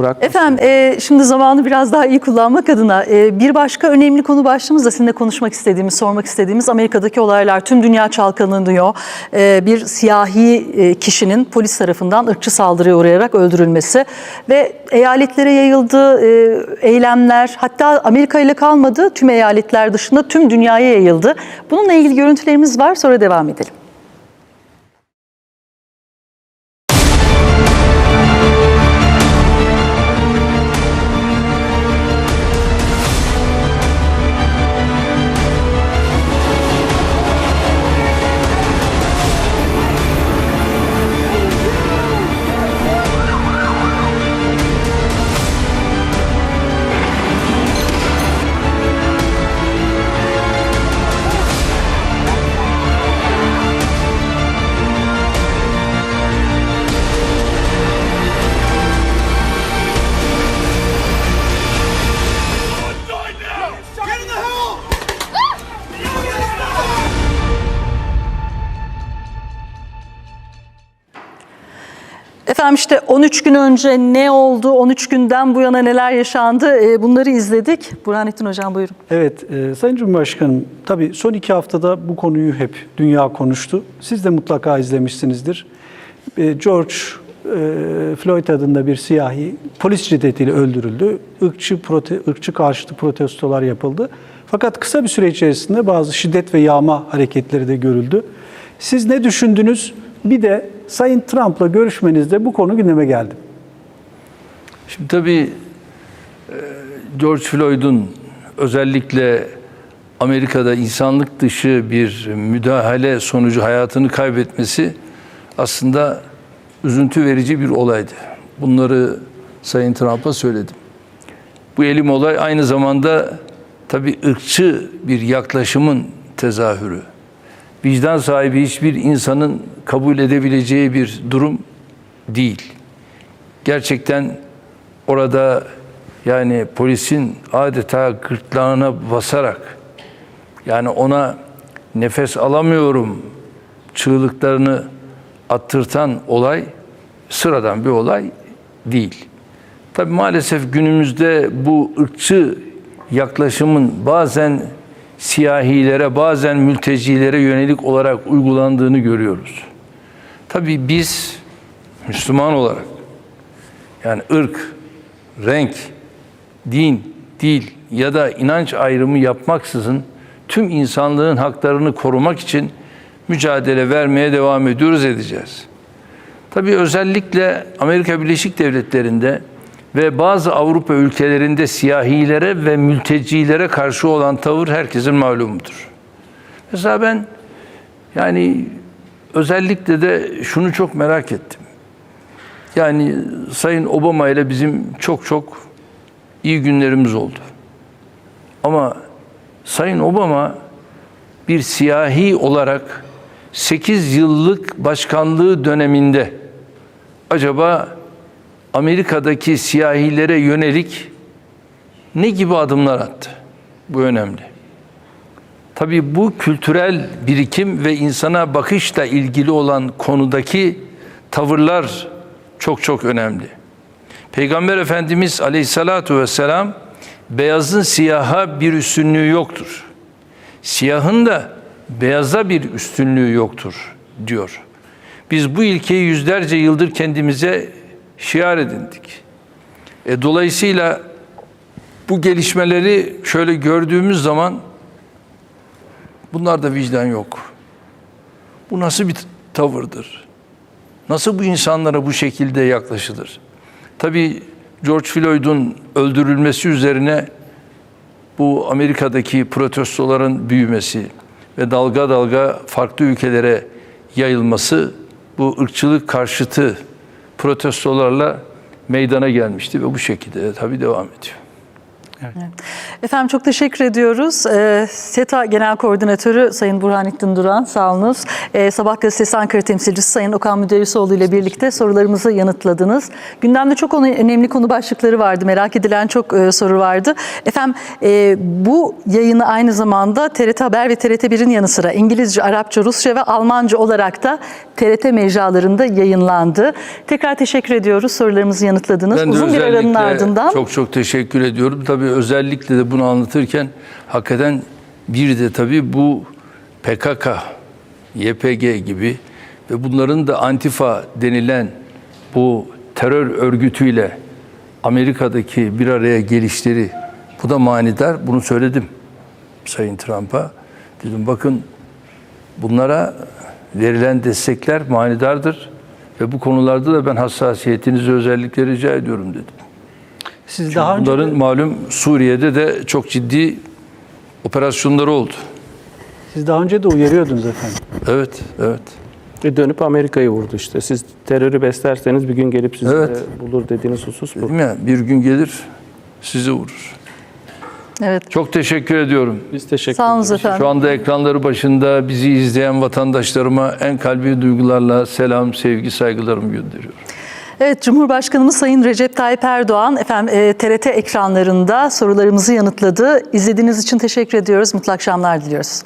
Burak Efendim e, şimdi zamanı biraz daha iyi kullanmak adına e, bir başka önemli konu başlığımız da sizinle konuşmak istediğimiz, sormak istediğimiz Amerika'daki olaylar tüm dünya çalkalanıyor. E, bir siyahi e, kişinin polis tarafından ırkçı saldırıya uğrayarak öldürülmesi ve eyaletlere yayıldı e, eylemler hatta Amerika ile kalmadı tüm eyaletler dışında tüm dünyaya yayıldı. Bununla ilgili görüntülerimiz var sonra devam edelim. Efendim işte 13 gün önce ne oldu, 13 günden bu yana neler yaşandı e, bunları izledik. Burhanettin Hocam buyurun. Evet, e, Sayın Cumhurbaşkanım, tabii son iki haftada bu konuyu hep dünya konuştu. Siz de mutlaka izlemişsinizdir. E, George e, Floyd adında bir siyahi polis şiddetiyle öldürüldü. Irkçı, prote, ırkçı karşıtı protestolar yapıldı. Fakat kısa bir süre içerisinde bazı şiddet ve yağma hareketleri de görüldü. Siz ne düşündünüz? Bir de Sayın Trump'la görüşmenizde bu konu gündeme geldi. Şimdi tabii e, George Floyd'un özellikle Amerika'da insanlık dışı bir müdahale sonucu hayatını kaybetmesi aslında üzüntü verici bir olaydı. Bunları Sayın Trump'a söyledim. Bu elim olay aynı zamanda tabii ırkçı bir yaklaşımın tezahürü. Vicdan sahibi hiçbir insanın kabul edebileceği bir durum değil gerçekten orada yani polisin adeta gırtlağına basarak yani ona nefes alamıyorum çığlıklarını attırtan olay sıradan bir olay değil. Tabii maalesef günümüzde bu ırkçı yaklaşımın bazen siyahilere, bazen mültecilere yönelik olarak uygulandığını görüyoruz. Tabii biz Müslüman olarak yani ırk, renk, din, dil ya da inanç ayrımı yapmaksızın tüm insanlığın haklarını korumak için mücadele vermeye devam ediyoruz edeceğiz. Tabii özellikle Amerika Birleşik Devletleri'nde ve bazı Avrupa ülkelerinde siyahilere ve mültecilere karşı olan tavır herkesin malumudur. Mesela ben yani özellikle de şunu çok merak ettim. Yani Sayın Obama ile bizim çok çok iyi günlerimiz oldu. Ama Sayın Obama bir siyahi olarak 8 yıllık başkanlığı döneminde acaba Amerika'daki siyahilere yönelik ne gibi adımlar attı? Bu önemli. Tabii bu kültürel birikim ve insana bakışla ilgili olan konudaki tavırlar çok çok önemli. Peygamber Efendimiz Aleyhissalatu vesselam beyazın siyaha bir üstünlüğü yoktur. Siyahın da beyaza bir üstünlüğü yoktur diyor. Biz bu ilkeyi yüzlerce yıldır kendimize şiar edindik. E, dolayısıyla bu gelişmeleri şöyle gördüğümüz zaman bunlarda vicdan yok. Bu nasıl bir tavırdır? Nasıl bu insanlara bu şekilde yaklaşılır? Tabii George Floyd'un öldürülmesi üzerine bu Amerika'daki protestoların büyümesi ve dalga dalga farklı ülkelere yayılması bu ırkçılık karşıtı protestolarla meydana gelmişti ve bu şekilde de tabii devam ediyor. Efendim çok teşekkür ediyoruz. Ee, SETA Genel Koordinatörü Sayın Burhanettin Duran sağ olunuz. Ee, Sabah gazetesi Ankara temsilcisi Sayın Okan Müderrisoğlu ile birlikte sorularımızı yanıtladınız. Gündemde çok önemli konu başlıkları vardı. Merak edilen çok e, soru vardı. Efendim e, bu yayını aynı zamanda TRT Haber ve TRT1'in yanı sıra İngilizce, Arapça, Rusça ve Almanca olarak da TRT mecralarında yayınlandı. Tekrar teşekkür ediyoruz. Sorularımızı yanıtladınız. Ben Uzun bir aranın ardından çok çok teşekkür ediyorum. Tabii özellikle de bunu anlatırken hakikaten bir de tabii bu PKK, YPG gibi ve bunların da Antifa denilen bu terör örgütüyle Amerika'daki bir araya gelişleri bu da manidar. Bunu söyledim Sayın Trump'a. Dedim bakın bunlara verilen destekler manidardır ve bu konularda da ben hassasiyetinizi özellikle rica ediyorum dedim. Siz daha önce Bunların malum Suriye'de de çok ciddi operasyonları oldu. siz daha önce de uyarıyordunuz efendim. Evet, evet. Ve dönüp Amerika'yı vurdu işte. Siz terörü beslerseniz bir gün gelip sizi Evet. de bulur dediğiniz husus bu. Dedim ya bir gün gelir sizi vurur. evet. Çok teşekkür ediyorum. Biz teşekkür Sağ olun ederiz. efendim. Şu anda ekranları başında bizi izleyen vatandaşlarıma en kalbi duygularla selam, sevgi, saygılarımı gönderiyorum. Evet, Cumhurbaşkanımız Sayın Recep Tayyip Erdoğan efendim e, TRT ekranlarında sorularımızı yanıtladı. İzlediğiniz için teşekkür ediyoruz. Mutlu akşamlar diliyoruz.